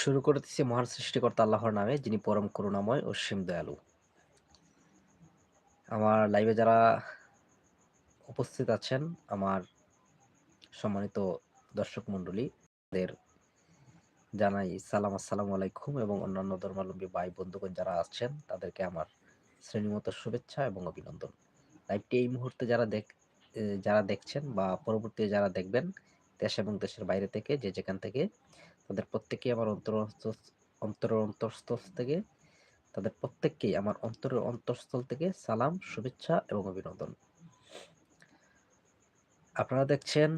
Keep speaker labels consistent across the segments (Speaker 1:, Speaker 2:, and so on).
Speaker 1: শুরু করতেছি মহান সৃষ্টিকর্তা আল্লাহর নামে, যিনি পরম করুণাময় ও সীম দয়ালু। আমার লাইভে যারা উপস্থিত আছেন, আমার সম্মানিত দর্শক মণ্ডলী, তাদের জানাই সালাম, আসসালামু আলাইকুম এবং অন্যান্য ধর্মাবলম্বী ভাই বন্ধুগণ যারা আছেন, তাদেরকে আমার শ্রেণীমত শুভেচ্ছা এবং অভিনন্দন। লাইভটি এই মুহূর্তে যারা দেখ যারা দেখছেন বা পরবর্তী যারা দেখবেন, দেশ এবং দেশের বাইরে থেকে, যে যেখান থেকে তাদের প্রত্যেকেই আমার অন্তর অন্তর অন্তঃস্থল থেকে, তাদের প্রত্যেককেই আমার অন্তরের অন্তঃস্থল থেকে সালাম, শুভেচ্ছা এবং অভিনন্দন। আপনারা দেখছেন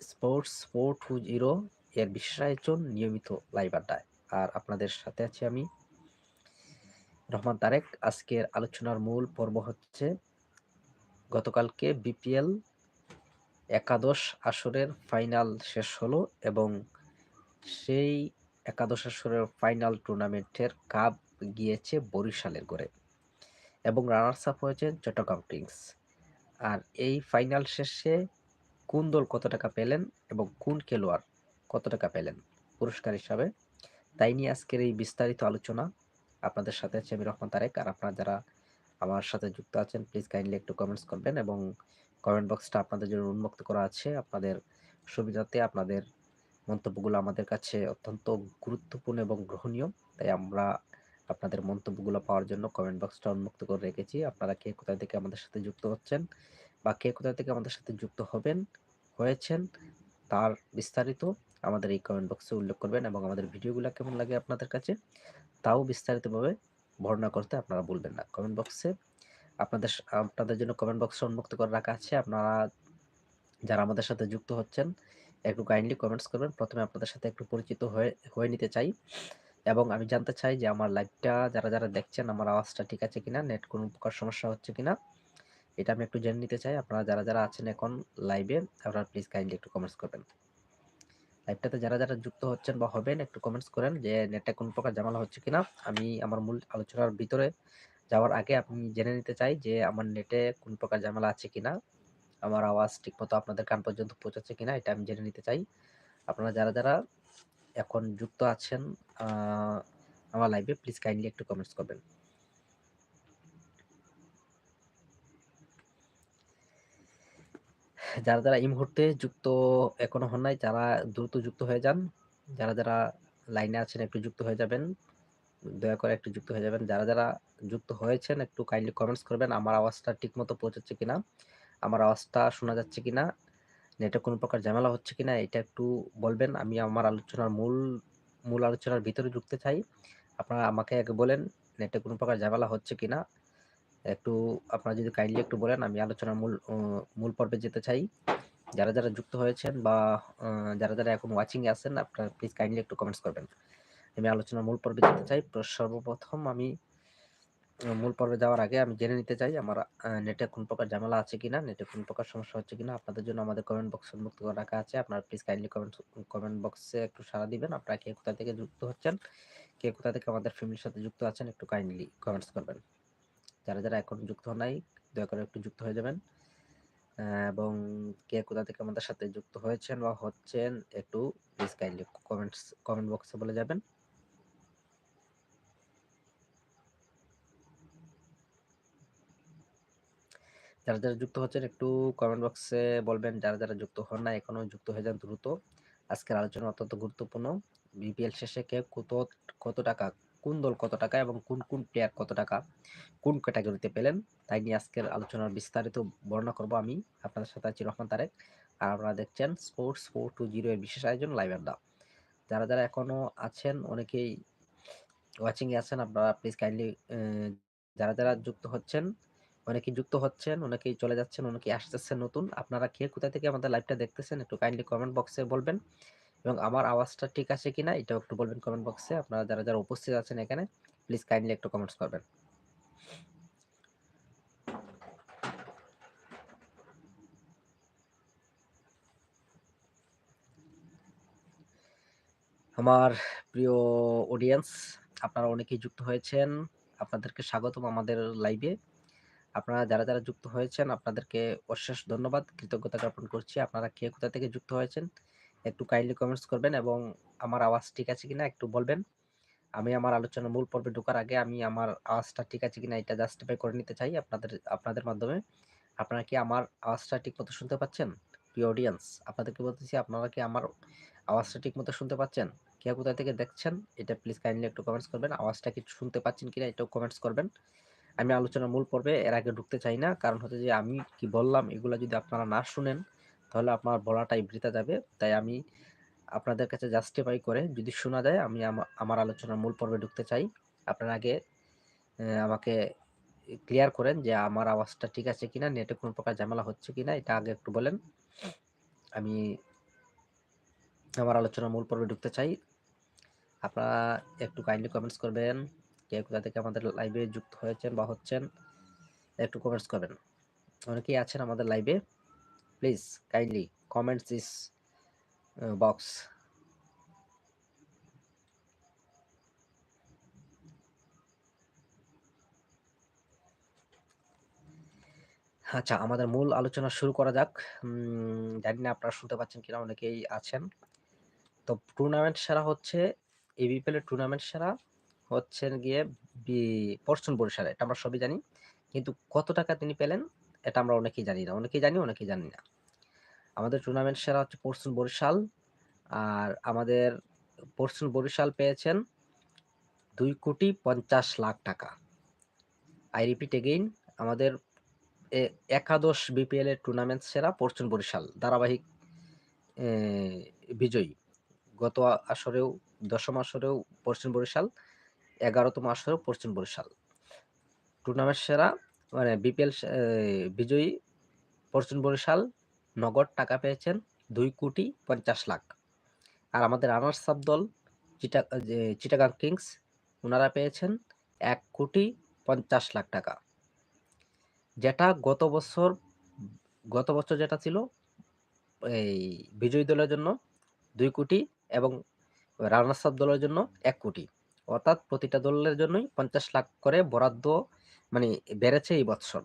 Speaker 1: স্পোর্টস ফোর টু জিরো এর বিশেষায়জন নিয়মিত লাইভ আড্ডায়। আর আপনাদের সাথে আছি আমি রহমান তারেক। আজকের আলোচনার মূল পর্ব হচ্ছে গতকালকে বিপিএল একাদশ আসরের ফাইনাল শেষ হলো এবং সেই একাদশ আসরের ফাইনাল টুর্নামেন্টের কাপ গিয়েছে বরিশালের করে এবং রানার্স আপ হয়েছেন চট্টগ্রাম কিংস। আর এই ফাইনাল শেষে কোন দল কত টাকা পেলেন এবং কোন খেলোয়াড় কত টাকা পেলেন? পুরস্কার হিসাবে। তাই নিয়ে আজকের এই বিস্তারিত আলোচনা আপনাদের সাথে আছে আমি রহমান তারেক। আর আপনারা যারা আমার সাথে যুক্ত আছেন প্লিজ কাইন্ডলি একটু কমেন্টস করবেন এবং কমেন্ট বক্সটা আপনাদের জন্য উন্মুক্ত করা আছে। আপনাদের সুবিধাতে আপনাদের মন্তব্যগুলো আমাদের কাছে অত্যন্ত গুরুত্বপূর্ণ এবং গ্রহণীয়। তাই আমরা আপনাদের মন্তব্যগুলো পাওয়ার জন্য কমেন্ট বক্সটা উন্মুক্ত করে রেখেছি। আপনারা কে কোথায় থেকে আমাদের সাথে যুক্ত হচ্ছেন বা কে কোথায় থেকে আমাদের সাথে যুক্ত হবেন, হয়েছেন, তার বিস্তারিত আমাদের এই কমেন্ট বক্সে উল্লেখ করবেন এবং আমাদের ভিডিওগুলো কেমন লাগে আপনাদের কাছে, তাও বিস্তারিতভাবে বর্ণনা করতে আপনারা বলবেন না। কমেন্ট বক্সে আপনাদের আপনাদের জন্য কমেন্ট বক্স উন্মুক্ত করে রাখা আছে। আপনারা যারা আমাদের সাথে যুক্ত হচ্ছেন, একটু কাইন্ডলি কমেন্টস করবেন। প্রথমে আপনাদের সাথে একটু পরিচিত হয়ে হয়ে নিতে চাই। এবং আমি জানতে চাই যে আমার লাইভটা যারা যারা দেখছেন, আমার আওয়াজটা ঠিক আছে কিনা? নেট কোনো প্রকার সমস্যা হচ্ছে কিনা? এটা আমি একটু জেনে নিতে চাই। আপনারা যারা যারা আছেন এখন লাইভে আপনারা প্লিজ কাইন্ডলি একটু কমেন্টস করবেন। লাইভটাতে যারা যারা যুক্ত হচ্ছেন বা হবেন, একটু কমেন্টস করেন যে নেটে কোনো প্রকার জামালা হচ্ছে কিনা? আমি আমার মূল আলোচনার ভিতরে যাওয়ার আগে আমি জেনে নিতে চাই যে আমার নেটে কোন প্রকার ঝামেলা আছে কিনা? আমার আওয়াজ ঠিকমতো আপনাদের কান পর্যন্ত পৌঁছাচ্ছে কিনা, এটা আমি জেনে নিতে চাই। আপনারা যারা যারা এখন যুক্ত আছেন আমার লাইভে প্লিজ কাইন্ডলি একটু কমেন্টস করবেন। যারা যারা এই মুহূর্তে যুক্ত এখনও হন নাই, যারা দ্রুত যুক্ত হয়ে যান, যারা যারা লাইনে আছেন, একটু যুক্ত হয়ে যাবেন। দয়া করে একটু যুক্ত হয়ে যাবেন। যারা যারা যুক্ত হয়েছেন, একটু কাইন্ডলি কমেন্টস করবেন। আমার আওয়াজটা ঠিক মতো পৌঁছাচ্ছে কিনা? আমার আওয়াজটা শোনা যাচ্ছে কিনা? নেটে কোনো প্রকার ঝামেলা হচ্ছে কিনা? এটা একটু বলবেন। আমি আমার আলোচনার মূল মূল আলোচনার ভিতরে ঢুকতে চাই। আপনারা আমাকে আগে বলেন নেটে কোনো প্রকার ঝামেলা হচ্ছে কিনা? একটু, আপনারা যদি কাইন্ডলি একটু বলেন, আমি আলোচনার মূল মূল পর্বে যেতে চাই। যারা যারা যুক্ত হয়েছেন বা যারা যারা এখন ওয়াচিংয়ে আছেন, আপনারা প্লিজ কাইন্ডলি একটু কমেন্টস করবেন। আমি আলোচনার মূল পর্বে যেতে চাই। সর্বপ্রথম আমি মূল পর্বে যাওয়ার আগে আমি জেনে নিতে চাই আমার নেটে কোন প্রকার ঝামেলা আছে কিনা, নেটে কোন প্রকার সমস্যা হচ্ছে কিনা। আপনাদের জন্য আমাদের কমেন্ট বক্স উন্মুক্ত করে রাখা আছে। আপনারা প্লিজ কাইন্ডলি কমেন্ট কমেন্ট বক্সে একটু সাড়া দিবেন। আপনারা কে কোথা থেকে যুক্ত হচ্ছেন, কে কোথা থেকে আমাদের ফ্যামিলির সাথে যুক্ত আছেন, একটু কাইন্ডলি কমেন্টস করবেন। যারা যারা এখন যুক্ত নাই, দয়া করে একটু যুক্ত হয়ে যাবেন। এবং কে কোথা থেকে আমাদের সাথে যুক্ত হয়েছেন বা হচ্ছেন, একটু প্লিজ কাইন্ডলি কমেন্টস কমেন্ট বক্সে বলে যাবেন। যারা যারা যুক্ত হচ্ছেন একটু কমেন্ট বক্সে বলবেন। যারা যারা যুক্ত হন না, এখনও যুক্ত হয়ে যান দ্রুত। আজকের আলোচনা অত্যন্ত গুরুত্বপূর্ণ। বিপিএল শেষে কে কত কত টাকা, কোন দল কত টাকা এবং কোন কোন প্লেয়ার কত টাকা, কোন ক্যাটাগরিতে পেলেন, তাই নিয়ে আজকের আলোচনার বিস্তারিত বর্ণনা করব আমি। আপনাদের সাথে আছি রহমান তারেক। আর আপনারা দেখছেন স্পোর্টস ফোর টু জিরো এর বিশেষ আয়োজন লাইভ আড্ডা যারা যারা এখনও আছেন, অনেকেই ওয়াচিংয়ে আছেন, আপনারা প্লিজ কাইন্ডলি যারা যারা যুক্ত হচ্ছেন অনেকেই যুক্ত হচ্ছেন, অনেকেই চলে যাচ্ছেন, অনেকেই আসতেছেন নতুন। আপনারা কে, কোথা থেকে আমাদের লাইভটা দেখতেছেন একটু কাইন্ডলি কমেন্ট বক্সে বলবেন। এবং আমার আওয়াজটা ঠিক আছে কিনা এটাও একটু বলবেন কমেন্ট বক্সে আপনারা যারা যারা উপস্থিত আছেন এখানে প্লিজ কাইন্ডলি একটু কমেন্টস করবেন। আমার প্রিয় অডিয়েন্স আপনারা অনেকেই যুক্ত হয়েছেন। আপনাদেরকে স্বাগতম আমাদের লাইভে আপনারা যারা যারা যুক্ত হয়েছেন, আপনাদেরকে অশেষ ধন্যবাদ। কৃতজ্ঞতা জ্ঞাপন করছি। আপনারা কে কোথা থেকে যুক্ত হয়েছেন, একটু কাইন্ডলি কমেন্টস করবেন এবং আমার আওয়াজ ঠিক আছে কিনা একটু বলবেন। আমি আমার আলোচনার মূল পর্বে ঢোকার আগে আমি আমার আওয়াজটা ঠিক আছে কিনা এটা জাস্টিফাই করে নিতে চাই আপনাদের আপনাদের মাধ্যমে। আপনারা কি আমার আওয়াজটা ঠিক মতো শুনতে পাচ্ছেন? প্রিয় অডিয়েন্স আপনাদেরকে বলতেছি আপনারা কি আমার আওয়াজটা ঠিক মতো শুনতে পাচ্ছেন? কে কোথা থেকে দেখছেন? এটা প্লিজ কাইন্ডলি একটু কমেন্টস করবেন। আওয়াজটা কি শুনতে পাচ্ছেন কিনা এটাও কমেন্টস করবেন। আমি আলোচনার মূল পর্বে এর আগে ঢুকতে চাই না। কারণ হচ্ছে যে আমি কি বললাম, এগুলো যদি আপনারা না শুনেন, তাহলে আপনার বলাটাই বৃথা যাবে। তাই আমি আপনাদের কাছে জাস্টিফাই করে যদি শোনা যায়, আমি আমার আলোচনার মূল পর্বে ঢুকতে চাই। আপনার আগে আমাকে ক্লিয়ার করেন যে আমার আওয়াজটা ঠিক আছে কিনা, নেটে কোনো প্রকার ঝামেলা হচ্ছে কিনা, এটা আগে একটু বলেন। আমি আমার আলোচনার মূল পর্বে ঢুকতে চাই। আপনারা একটু কাইন্ডলি কমেন্টস করবেন। কে কোথা থেকে আমাদের লাইভে যুক্ত হয়েছেন বা হচ্ছেন, একটু কমেন্টস করবেন অনেকেই আছেন আমাদের লাইভে please kindly comments this box আচ্ছা আমাদের মূল আলোচনা শুরু করা যাক। জানি না আপনারা শুনতে পাচ্ছেন কিনা, অনেকেই আছেন। তো টুর্নামেন্ট সেরা হচ্ছে এবিপিএল এর টুর্নামেন্ট সেরা। হচ্ছে গিয়ে পরশুন বরিশালে, এটা আমরা সবই জানি। কিন্তু কত টাকা তিনি পেলেন, এটা আমরা অনেকেই জানি না। অনেকেই জানি অনেকেই জানি না। আমাদের টুর্নামেন্ট সেরা হচ্ছে পরশুন বরিশাল। আর আমাদের পরশুন বরিশাল পেয়েছেন দুই কোটি পঞ্চাশ লাখ টাকা। আই রিপিট এগেইন আমাদের একাদশ বিপিএল এর টুর্নামেন্ট সেরা পরশুন বরিশাল, ধারাবাহিক বিজয়ী। গত আসরেও, দশম আসরেও পশ্চিম বরিশাল। এগারোতম আসরেও পশ্চিম বরিশাল। টুর্নামেন্ট সেরা মানে বিপিএল বিজয়ী পশ্চিম বরিশাল নগদ টাকা পেয়েছেন দুই কোটি পঞ্চাশ লাখ। আর আমাদের রানার্স আপ দল চিটা চিটাগাং কিংস ওনারা পেয়েছেন এক কোটি পঞ্চাশ লাখ টাকা। যেটা গত বছর গত বছর যেটা ছিল, এই বিজয়ী দলের জন্য দুই কোটি এবং রানার্স আপ দলের জন্য এক কোটি। অর্থাৎ প্রতিটা দলের জন্যই পঞ্চাশ লাখ করে বরাদ্দ মানে বেড়েছে এই বৎসর।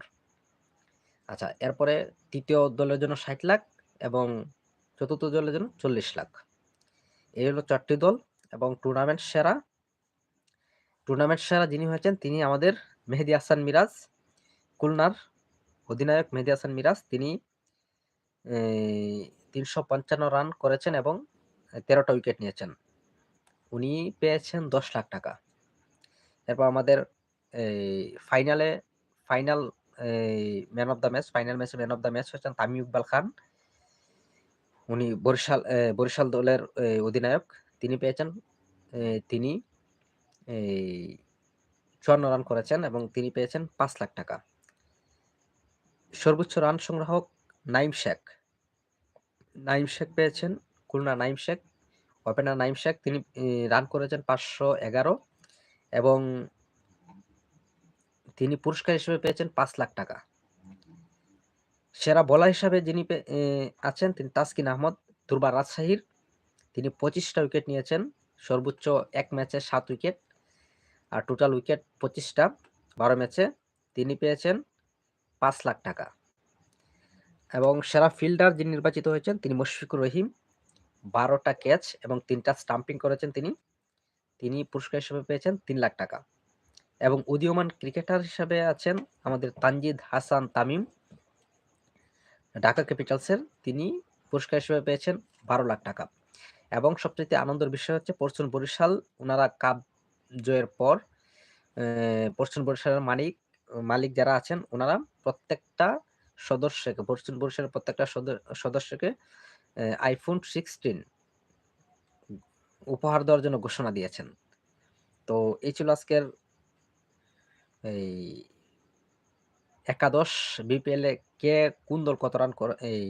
Speaker 1: আচ্ছা এরপরে তৃতীয় দলের জন্য ষাট লাখ এবং চতুর্থ দলের জন্য চল্লিশ লাখ। এই হলো চারটি দল এবং টুর্নামেন্ট সেরা। টুর্নামেন্ট সেরা যিনি হয়েছেন তিনি আমাদের মেহেদি হাসান মিরাজ, খুলনার অধিনায়ক মেহেদি হাসান মিরাজ। তিনি তিনশো পঞ্চান্ন রান করেছেন এবং তেরোটা উইকেট নিয়েছেন। উনি পেয়েছেন দশ লাখ টাকা। এরপর আমাদের এই ফাইনালে final man of the match final ম্যাচে ম্যান অফ দ্য ম্যাচ হচ্ছেন তামিম ইকবাল খান। উনি বরিশাল বরিশাল দলের অধিনায়ক। তিনি পেয়েছেন তিনি চুয়ান্ন রান করেছেন এবং তিনি পেয়েছেন পাঁচ লাখ টাকা। সর্বোচ্চ রান সংগ্রাহক নাইম শেখ। নাইম শেখ পেয়েছেন, খুলনা নাইম শেখ। ওপেনার নাইম শেখ তিনি রান করেছেন পাঁচশো এগারো এবং তিনি পুরস্কার হিসেবে পেয়েছেন পাঁচ লাখ টাকা। সেরা বলার হিসাবে যিনি আছেন তিনি তাসকিন আহমদ দুর্বা রাজশাহীর। তিনি পঁচিশটা উইকেট নিয়েছেন, সর্বোচ্চ এক ম্যাচে সাত উইকেট আর টোটাল উইকেট পঁচিশটা বারো ম্যাচে তিনি পেয়েছেন পাঁচ লাখ টাকা। এবং সেরা ফিল্ডার যিনি নির্বাচিত হয়েছেন তিনি মুশফিকুর রহিম। বারোটা ক্যাচ এবং তিনটা স্টাম্পিং করেছেন তিনি। তিনি পুরস্কার হিসেবে পেয়েছেন তিন লাখ টাকা। এবং উদীয়মান ক্রিকেটার হিসাবে আছেন আমাদের তানজিদ হাসান তামিম। ঢাকা ক্যাপিটালসের তিনি পুরস্কার হিসেবে পেয়েছেন বারো লাখ টাকা। এবং সবচেয়ে আনন্দের বিষয় হচ্ছে পশ্চিম বরিশাল ওনারা কাপ জয়ের পর পশ্চিম বরিশালের মালিক মালিক যারা আছেন ওনারা প্রত্যেকটা সদস্যকে পশ্চিম বরিশালের প্রত্যেকটা সদস্যকে আইফোন সিক্সটিন উপহার দেওয়ার জন্য ঘোষণা দিয়েছেন। তো এই ছিল আজকের এই একাদশ বিপিএল এ কে কোন দল কত রান এই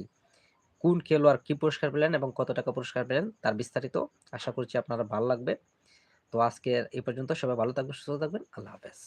Speaker 1: কোন খেলোয়াড় কি পুরস্কার পেলেন এবং কত টাকা পুরস্কার পেলেন তার বিস্তারিত আশা করছি আপনারা ভালো লাগবে। তো আজকে এই পর্যন্ত সবাই ভালো থাকবেন, সুস্থ থাকবেন, আল্লাহ হাফেজ।